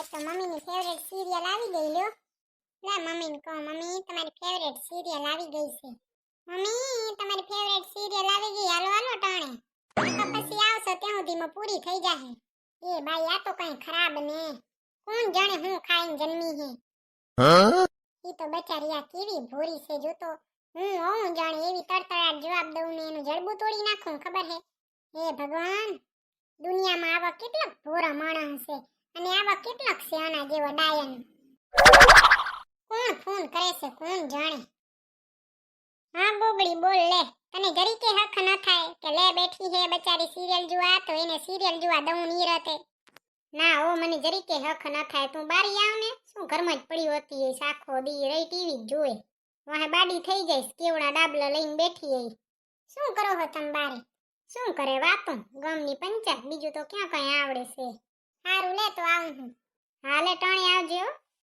તો મમ્મીની favourite serial આવી ગઈ લ્યો. લા મમ્મીને કહો, મમ્મી, તમારી ફેવરેટ સિરિયલ આવી ગઈ છે. મમ્મી, તમારી ફેવરેટ સિરિયલ આવી ગઈ. હાલો હાલો, ટાણે. પછી આવશો ત્યાં સુધીમાં પૂરી થઈ જાહે. એ ભાઈ આ તો કઈ ખરાબ ને. કોણ જાણે હું ખાઈને જન્મી હે? ઈ તો બચારી આ કેવી ભોરી છે, જો તો. હું હોઉં જાણે એવી તડતડાટ જવાબ દઉં ને એનું જડબું તોડી નાખું, ખબર હે? હે ભગવાન, દુનિયામાં આવા કેટલા ભોરા માણસ છે અને આવા કેટલાક છે જેવા ડાયન. કોણ ફોન કરે છે, કોણ જાણે? હા બોબડી બોલ લે. તને જરીકે હક ન થાય કે લે બેઠી હે બચારી સિરિયલ જોવા, તો એને સિરિયલ જોવા દઉં ની રતે. ના, ઓ, મને જરીકે હક ન થાય. તું બારી આવ ને, શું ઘરમાં જ પડી હોતી હોય આખો દી રહી ટીવી જ જોવે. વાહે બાડી થઈ જઈશ કેવડા ડાબલા લઈને બેઠી હઈ શું કરો હો તમે બારે? શું કરે વાતો? ગામની પંચાયત, બીજું તો ક્યાં કઈ આવડે છે? હારું, લે તો આવું હું. હાલે, ટણી આવજો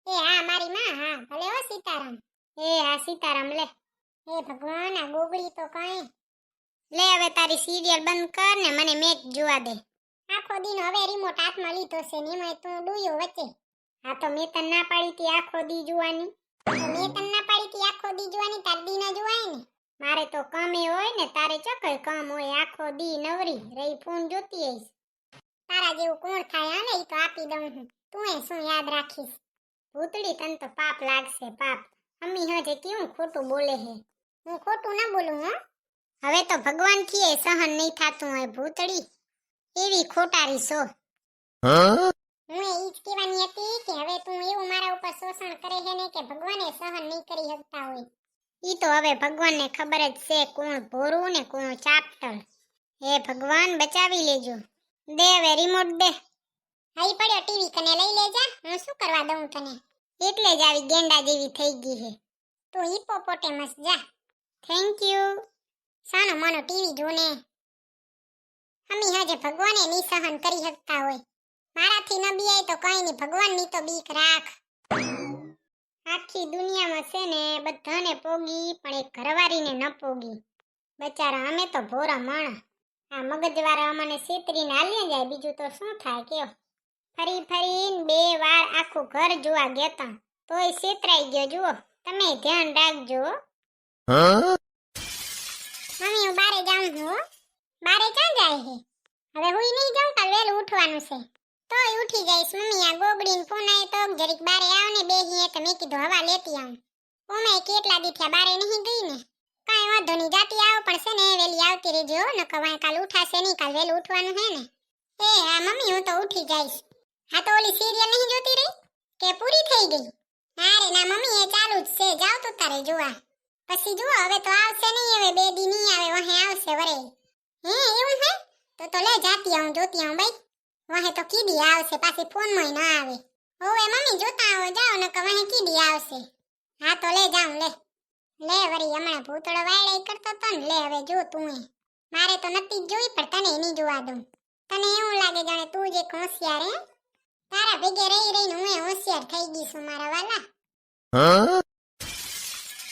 એ, હા, મારી માં, હા. ભલે હો, સીતારામ. એ, હા, સીતારામ, લે. હે ભગવાન, આ ગોગળી તો કઈ. લે, હવે તારી સિરિયલ બંધ કર ને મને મેચ જોવા દે. આખો દિન હવે રિમોટ હાથમાં લીધો છે ને એમાં તું ડૂયો વચ્ચે. હા, તો મેં તને ના પાડી તી આખો દી જોવાની. મેં તને ના પાડી હતી આખો દી જોવાની, તાર દી ના જોવાય ને. મારે તો કામે હોય ને, તારે ચોક્કસ કામ હોય આખો દી નવરી. રહી, ફોન જોતી હઈશ તારા જેવું કોણ થાય? હા ને ઈ તો આપી દઉં હું. તું એ શું યાદ રાખીશ? ભૂતડી તને તો પાપ લાગશે પાપ. અમ્મી હજે કેવું ખોટું બોલે હે? હું ખોટું ના બોલું હો? હવે તો ભગવાનથી સહન નહીં થાતું હોય ભૂતડી એવી ખોટારી છો હું? એ ઈ જ કહેવાની હતી કે હવે તું એવું મારા ઉપર શોષણ કરે છે ને કે ભગવાને સહન નહીં કરી શકતા હોય. ઈ તો હવે ભગવાનને ખબર જ છે કોણ ભોરું ને કોણ ચાપટલ હે ભગવાન બચાવી લેજો. દે હવે રિમોટ દે. હાઈ પડ્યો ટીવી કને લઈ લેજા. હું શું કરવા દઉં તને? એટલે જ આવી ગેંડા જેવી થઈ ગઈ છે તું હિપોપોટેમસ જા. થેન્ક યુ સાનો માનો ટીવી જોને અમી હજે ભગવાને ની સહન કરી શકતા હોય. મારાથી ન બીઆય તો કઈ નહીં. ભગવાનની તો બીક રાખ. આખી દુનિયામાં છે ને બધાને પોગી, પણ એક ઘરવાળીને ન પોગી. બચારા, અમે તો ભોરા માણા. આ મગજવાળા અમને સીતરીને હાલ્યા જાય. બીજું તો શું થાય, કયો? ફરી ફરીને બે વાર આખું ઘર જોવા ગયેતા તોય સીતરાઈ ગયો, જુઓ. તમે ધ્યાન રાખજો. મમ્મી, હું બારે જાઉં છું. બારે ક્યાં જાય છે હવે હું નહીં જાઉં, કાલ વહેલું ઉઠવાનું છે. તોય ઉઠી જઈશ, મમ્મી. આ ગોગડીને ફોન આવ્યો તો, જરીક બારે આવ ને હિયે તો મેં કીધું, હવા લેતી આવું. ઓમે કેટલા દીઠ્યા બારે નહીં ગઈ ને? વાંધો નહીં જાતી આવો પણ ને, વેલી આવતી રહેજો. ન કવાય કાલ ઉઠાશે નહીં, કાલ વેલું ઉઠવાનું હે ને. એ, હા, મમ્મી, હું તો ઉઠી જઈશ. હા, તો ઓલી સિરિયલ નહીં જોતી રહી? કે પૂરી થઈ ગઈ? ના ના, મમ્મી, એ ચાલુ જ છે. જાવ તો તારે જોવા. પછી જુઓ, હવે તો આવશે નહીં, હવે બે દી નહીં આવે, વહે આવશે વરે. હે, એવું હે? તો તો લે, જાતી આવું, જોતી આવું ભાઈ વહે તો કીડી આવશે, પાછી ફોનમાં ના આવે. હોવે, મમ્મી, જોતા આવો, જાઓ, નકર વહે કીડી આવશે. હા, તો લે, જાઉં, લે. લે વરી હમણાં ભૂતળો વાયડા કરતો તો ને લે હવે જો તું એ. મારે તો નથી જોઈ પણ તને એની જોવા દઉં. તને એવું લાગે જાણે તું જ એક હોશિયાર હે તારા ભેગે રહી રહીને હું હોશિયાર થઈ ગઈ છું મારા વાલા.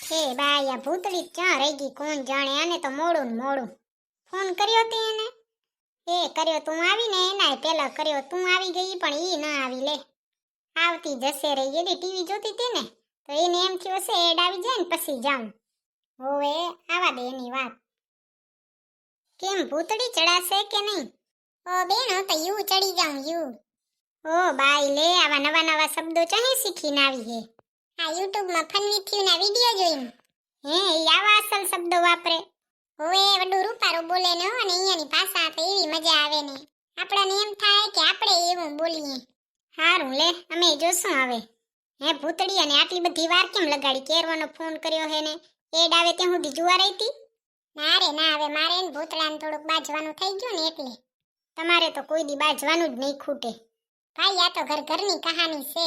હે? બાઈ આ ભૂતળી ક્યાં રહી ગઈ કોણ જાણે? આને તો મોડું ને મોડું. ફોન કર્યો તે એને? એ કર્યો તું આવી ને એનાય પેલા કર્યો તું આવી ગઈ પણ ઈ ના આવી લે. આવતી જશે રહી એની ટીવી જોતી હતી ને? તો એને એમ થયું હશે, એડ આવી જાય ને પછી જાઉં. હોવે, આવા દે એની વાત. કેમ, ભૂતડી ચડાશે કે નહીં? ઓ, બેન, હું તો યુ ચડી જાઉં, યુ. ઓ, બાઈ, લે, આવા નવા નવા શબ્દો ચાહે શીખીને આવી હે. આ યુટ્યુબમાં ફન વિથ યુ ના વિડિયો જોઈને. હે એ આવા અસલ શબ્દો વાપરે. હોવે, વડું રૂપારું બોલે ને અને અહીંયાની ભાષા તો એવી મજા આવે ને. આપણને એમ થાય કે આપણે એવું બોલીએ. સારું લે, અમે જોશું હવે. હે ભૂતડી, અને આટલી બધી વાર કેમ લગાડી? કેરવાનો ફોન કર્યો હે ને? એડ આવે ત્યાં સુધી જોવા રહી હતી ના રે, ના હવે મારે ને ભૂતળાને થોડુંક બાજવાનું થઈ ગયું ને એટલે. તમારે તો કોઈ દી બાજવાનું જ નહીં ખૂટે. ભાઈ, આ તો ઘર ઘરની કહાની છે.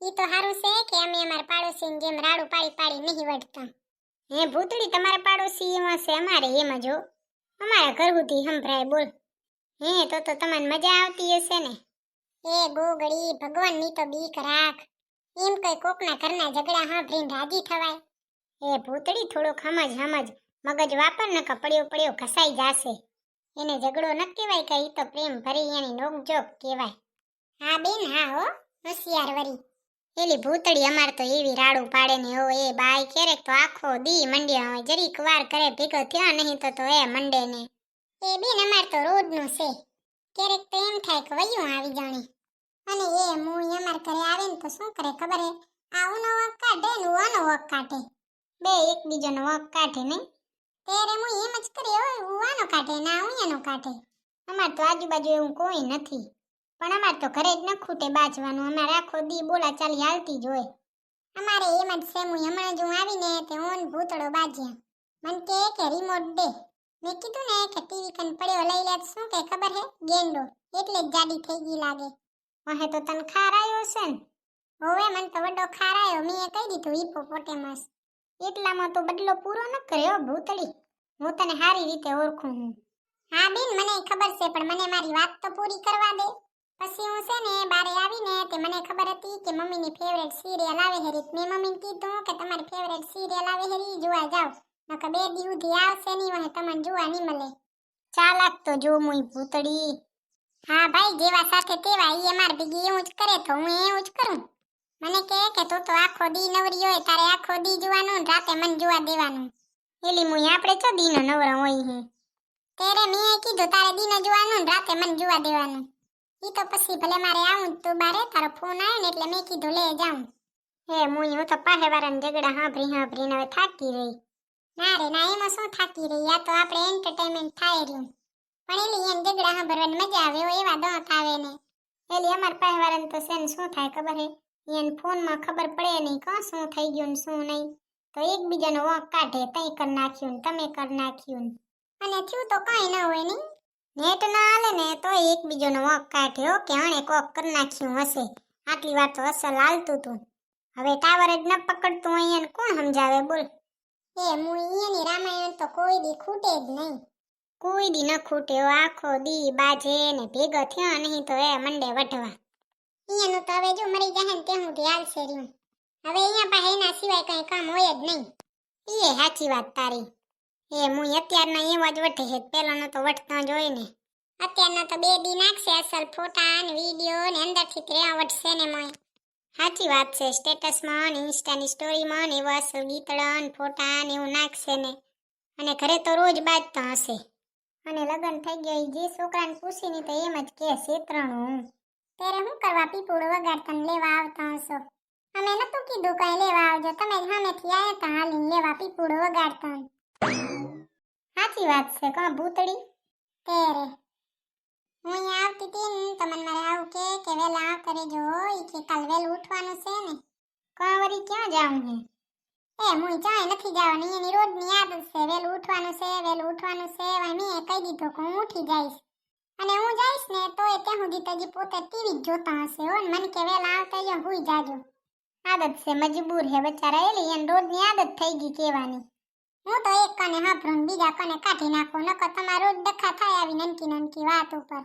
ઈ તો સારું છે કે અમે અમારા પાડોશીની જેમ રાડું પાડી પાડી નહીં વળતા હે ભૂતળી તમારા પાડોશી એમાં છે અમારે એમ જો અમારા ઘર સુધી સંભળાય, બોલ. હે, તો તો તમને મજા આવતી હશે ને? એ ગોગડી ભગવાનની તો બીક રાખ. એમ કઈ કોકના ઘરના ઝઘડા સાંભળીને રાજી થવાય? એ ભૂતળી થોડુંક સમજ સમજ મગજ વાપર ન પડ્યો પડ્યો ઘસાઈ જાશે. એને ઝઘડો ન કહેવાય કે ઈ તો પ્રેમ ભરી એની નોકજોક કહેવાય. હા બેન, હા હો, હોશિયાર વરી. એલી ભૂતળી અમાર તો એવી રાડું પાડે ને હો, એ બાઈ ક્યારેક તો આખો દી મંડ્યા હોય, જરીક વાર કરે ભેગો થયો, નહીં તો તો એ મંડે ને. એ બેન, અમાર તો રોજનું છે. ક્યારેક તો એમ થાય કે વયું આવી જાણી. અને એ મુઈ અમાર ઘરે આવે ને તો શું કરે ખબર હે? આ ઉનો વક કાઢે ને આનો વક કાઢે. બે એકબીજાનો વક કાઢે નહીં. ત્યારે હું એમ જ કરી હોય ઉવાનો કાઢે ના એનો કાઢે. અમાર તો આજુબાજુ એવું કોઈ નથી. પણ અમાર તો ઘરે જ ન ખૂટે બાજવાનું. અમારે આખો દી બોલા ચાલી હાલતી જ હોય. અમારે એમ જ છે હું હમણાં જ હું આવીને તે ઓન ભૂતળો બાજ્યા. મન કે કે રિમોટ દે. મેં કીધું ને કે ટીવી કન પડ્યો લઈ લે, શું કે ખબર હે? ગેંડો. એટલે જ જાડી થઈ ગઈ લાગે. વહે તો તને ખાર છે ને? હોવે તો વડો ખાર આવ્યો મેં કહી દીધું હિપોપોટેમસ એટલામાં તો બદલો પૂરો ન કર્યો ભૂતળી. હું તને સારી રીતે ઓળખું હું. હા, બેન, મને ખબર છે, પણ મને મારી વાત તો પૂરી કરવા દે. પછી હું છે ને, બારે આવીને તે મને ખબર હતી કે મમ્મીની ફેવરેટ સિરિયલ આવે હેરી મેં મમ્મીને કીધું કે તમારી ફેવરેટ સિરિયલ આવે હેરી જોવા જાવ નકર બે દી આવશે નહીં, વહે તમને જોવા નહીં મળે. ચાલાક તો જો મુઈ ભૂતળી. હા ભાઈ, જેવા સાથે તેવા, ઈ અમાર ભેગી એવું જ કરે તો હું એવું જ કરું. મને કહે કે તું તો આખો દી નવરી હોય, તારે આખો દી જોવાનું રાતે મને જોવા દેવાનું. એલી મુઈ આપણે ચો દીનો નવરા હોય હે? ત્યારે મેં કીધું, તારે દીનો જોવાનું રાતે મને જોવા દેવાનું. ઈ તો પછી ભલે મારે આવું તું બારે, તારો ફોન આવે ને એટલે મેં કીધું, લે જાઉં. હે મુઈ, હું તો પાહે વાળાને ઝઘડા હાંભરી હાંભરીને હવે થાકી રહી. ના રે, ના, એમાં શું થાકી રહી? આ તો આપણે એન્ટરટેનમેન્ટ થાય રહ્યું. પણ એલી એને ઝઘડા સાંભળવાની મજા આવે, એવો એવા દોત આવે ને. એલી અમાર પાસે વાળાને તો છે ને શું થાય ખબર હે? એને ફોનમાં ખબર પડે નહીં કાં શું થઈ ગયું ને શું નહીં. તો એકબીજાનો વોક કાઢે, તઈ કર નાખ્યું ને તમે કર નાખ્યું. અને થયું તો કાંઈ ના હોય નહીં. નેટ ના હાલે ને તો એકબીજાનો વોક કાઢ્યો કે આણે કોક કર નાખ્યું હશે. આટલી વાર તો અસલ હાલતું તું. હવે ટાવર જ ન પકડતું અહીંયા કોણ સમજાવે બોલ? એ મુઈયાની રામાયણ તો કોઈ દી ખૂટે જ નહીં. કોઈ દી ન ખૂટ્યો આખો દી બાજે ને ભેગો થયો નહીં તો એ મંડે વઢવા. અહીંયાનું તો હવે જો મરી જાય ને ત્યાં સુધી છે રહ્યું. હવે અહીંયા પાસે એના સિવાય કંઈ કામ હોય જ નહીં. એ સાચી વાત તારી. એ હું અત્યારના એવા જ વટે છે. પહેલાંનો તો વટતા જ હોય ને. અત્યારના તો બે દી નાખશે અસલ ફોટા ને વીડિયો ને અંદરથી ત્રેવા વટશે ને મોય. સાચી વાત છે. સ્ટેટસમાં ને ઇન્સ્ટાની સ્ટોરીમાં ને એવા અસલ ગીતડા ને ફોટા ને એવું નાખશે ને. અને ઘરે તો રોજ બાજતા હશે. અને લગ્ન થઈ ગયા જે છોકરાને પૂછીને તો એમ જ કે છેતરાણું ત્યારે શું કરવા પીપુડો વગાડતા લેવા આવતા હશો? અમે નતું કીધું કઈ, લેવા આવજો, તમે જ સામેથી આવ્યા તા, હાલીને લેવા પીપુડો વગાડતા સાચી વાત છે કા ભૂતડી ત્યારે હું અહીંયા આવતી હતી ને તમને મને મારે આવું કે કે વહેલા આ કરે જો કે કાલ વહેલું ઉઠવાનું છે ને. કા વળી ક્યાં જાઉં હે? મુઈ ચાય નથી જવાની, એની રોજની આદત છે વેલું ઉઠવાનું છે વેલું ઉઠવાનું છે વાય મેં કહી દીધું કે હું ઉઠી જઈશ. અને હું જઈશ ને તો એ ત્યાં સુધી તજી પોતે ટીવી જોતા હશે, હો મને કે વેલા આવતા જો હુઈ જાજો. આદત છે, મજબૂર હે બચારા, એલી, એને રોજની આદત થઈ ગઈ કહેવાની. હું તો એક કને હાંભળું બીજા કને કાઢી નાખું, નકર તમારે રોજ ડખા થાય આવી નનકી નનકી વાત ઉપર.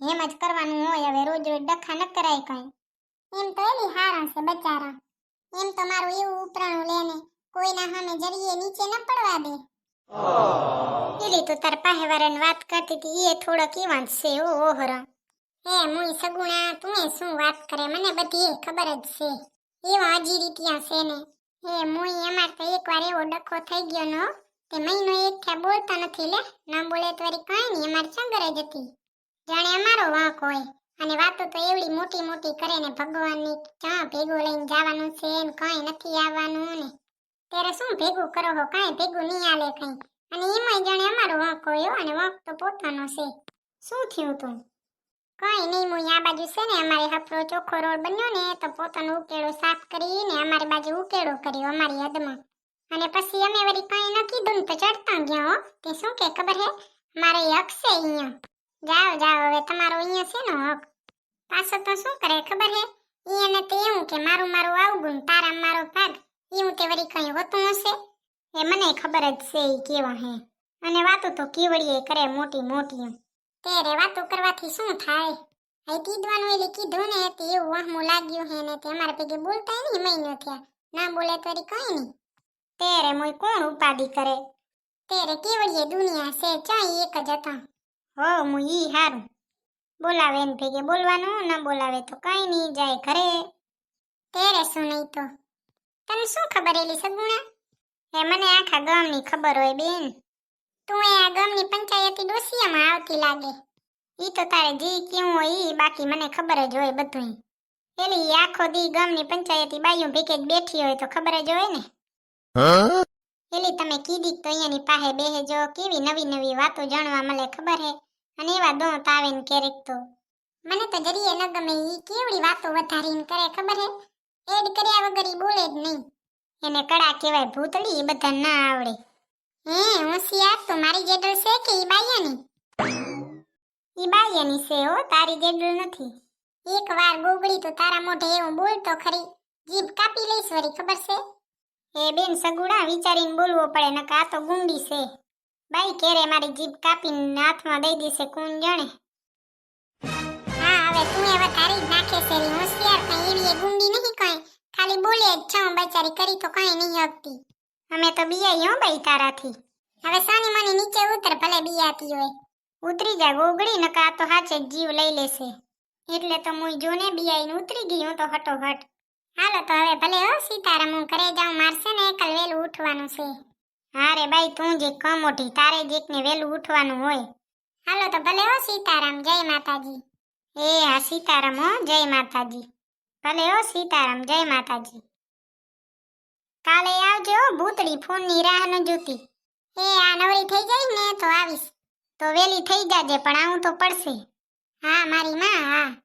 એમ જ કરવાનું હોય, હવે રોજ રોજ ડખા ન કરાય કઈ. એમ તો એલી હારા છે બચારા. એમ તમારું મારું એવું ઉપરાણું લેને કોઈના સામે જરીએ નીચે ન પડવા દે. એલી તું તાર પાસે વાળાને વાત કરતી હતી એ થોડો કેવાં છે ઓ ઓહર. હે, મુઈ સગુણા તું શું વાત કરે, મને બધી ખબર જ છે. એવા હજી રીતિયા છે ને. હે, મુઈ અમાર તો એકવાર એવો ડખો થઈ ગયો નો તે મહિનો એક થયા બોલતા નથી, લે. ના બોલે તો કાંઈ નહીં, અમારી ચંગર જ હતી. જાણે અમારો વાંક હોય. અને વાતો તો એવડી મોટી મોટી કરે ને ભગવાનની, ક્યાં ભેગું લઈને જવાનું છે ને કાંઈ નથી આવવાનું ને. ત્યારે શું ભેગું કરો હો, કાંઈ ભેગું નહીં આલે કઈ. અને એમાં જાણે અમારો વાંક હોય અને વાંક તો પોતાનો છે. શું થયું તું? કઈ નહીં હું આ બાજુ છે ને, અમારે હફરો ચોખ્ખો રોડ બન્યો ને, તો પોતાનો ઉકેળો સાફ કરીને અમારી બાજુ ઉકેળો કર્યો અમારી હદમાં. અને પછી અમે વળી કઈ ન કીધું ને તો ચડતા ગયા હો. તે શું કે ખબર હે? મારે હક છે અહીંયા. જાઓ જાઓ, હવે તમારો અહીંયા છે ને હક. પાછો તો શું કરે ખબર હે? ઈ એને તો એવું કે મારું મારું આવગું ને તારા મારો ભાગ. એવું તે વળી કઈ હોતું હશે? એ મને ખબર જ છે ઈ કેવા હે. અને વાતો તો કીવડીએ કરે મોટી મોટી. ત્યારે વાતો કરવાથી શું થાય? એ કીધવાનું એટલે કીધું ને તે એવું વહમું લાગ્યું હે ને તે અમારા ભેગે બોલતા નહીં મહિનો થયા. ના બોલે તો વળી કઈ નહીં. તેરે મોય કોણ ઉપાધિ કરે? તેરે કેવડીએ દુનિયા છે ચાઈ એક જ હતા. હો હું ઈ હારું. બોલાવે એને ભેગે બોલવાનું ન બોલાવે તો કઈ નહીં જાય ઘરે. તેરે શું નહીં તો? તને શું ખબર એલી સગુણા? એ મને આખા ગામની ખબર હોય બેન. તું એ આ ગામની પંચાયતી ડોસિયામાં આવતી લાગે. ઈ તો તારે જી કેવું હોય ઈ બાકી મને ખબર જ હોય બધું એલી આખો દી ગામની પંચાયતી બાયું ભેગે જ બેઠી હોય તો ખબર જ હોય ને. એલી તમે કીધી તો અહીંયાની પાસે બેહેજો? કેવી નવી નવી વાતો જાણવા મળે ખબર હે? અને એવા દોંત આવે ને ક્યારેક તો. મને તો જરીએ ન ગમે, ઈ કેવડી વાતો વધારીને કરે, ખબર હે? એડ કર્યા વગર ઈ બોલે જ નહીં. એને કડા કહેવાય ભૂતળી એ બધા ના આવડે. હે હોશિયાર તો મારી જેડલ છે કે ઈ બાયાની? ઈ બાયાની છે હો, તારી જેડલ નથી. એક વાર ગોગળી તો તારા મોઢે એવું બોલ તો ખરી. જીભ કાપી લઈશ વળી, ખબર છે? એ બેન સગુડા વિચારીને બોલવો પડે નકા આ તો ગુંડી છે. બાઈ કેરે મારી જીભ કાપીને હાથમાં દઈ દેશે કોણ જાણે. હા, હવે તું હવે તારી જ નાખે શેરી હોશિયાર કઈ, એવી એ ગુંડી નહીં કઈ. ખાલી બોલે જ છો બચારી કરી તો કઈ નહીં હકતી. અમે તો બિયાઈ હો બાઈ તારાથી. હવે સાની મને નીચે ઉતર, ભલે બિયાતી હોય. ઉતરી જા ગોગડી નકા તો હાચે જીવ લઈ લેશે. એટલે તો હું જોને બિયાઈને ઉતરી ગઈ હું તો હટોહટ. હાલો તો હવે ભલે હો, સીતારામ, હું ઘરે જાઉં, મારશે ને કાલ વહેલું ઉઠવાનું છે. હા રે ભાઈ, તું જે કમોટી તારે જીકને વહેલું ઉઠવાનું હોય. હાલો તો ભલે હો સીતારામ, જય માતાજી. એ હા, સીતારામ હો, જય માતાજી. ભલે હો સીતારામ, જય માતાજી. કાલે આવજો ભૂતડી ફોનની રાહ ન જોતી. એ આ નવરી થઈ જાય ને તો આવીશ. તો વેલી થઈ જાજે, પણ આવું તો પડશે. હા, મારી માં, હા.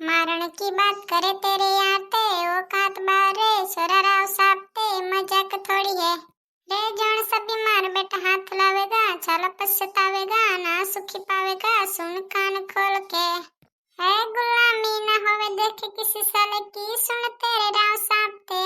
મારણ કી વાત કરે તેરે યાર लावेगा छाला पछतावेगा ना सुखी पावेगा सुन कान खोल के है गुलामी ना होवे देखे किसी साले की सुन तेरे राव सापते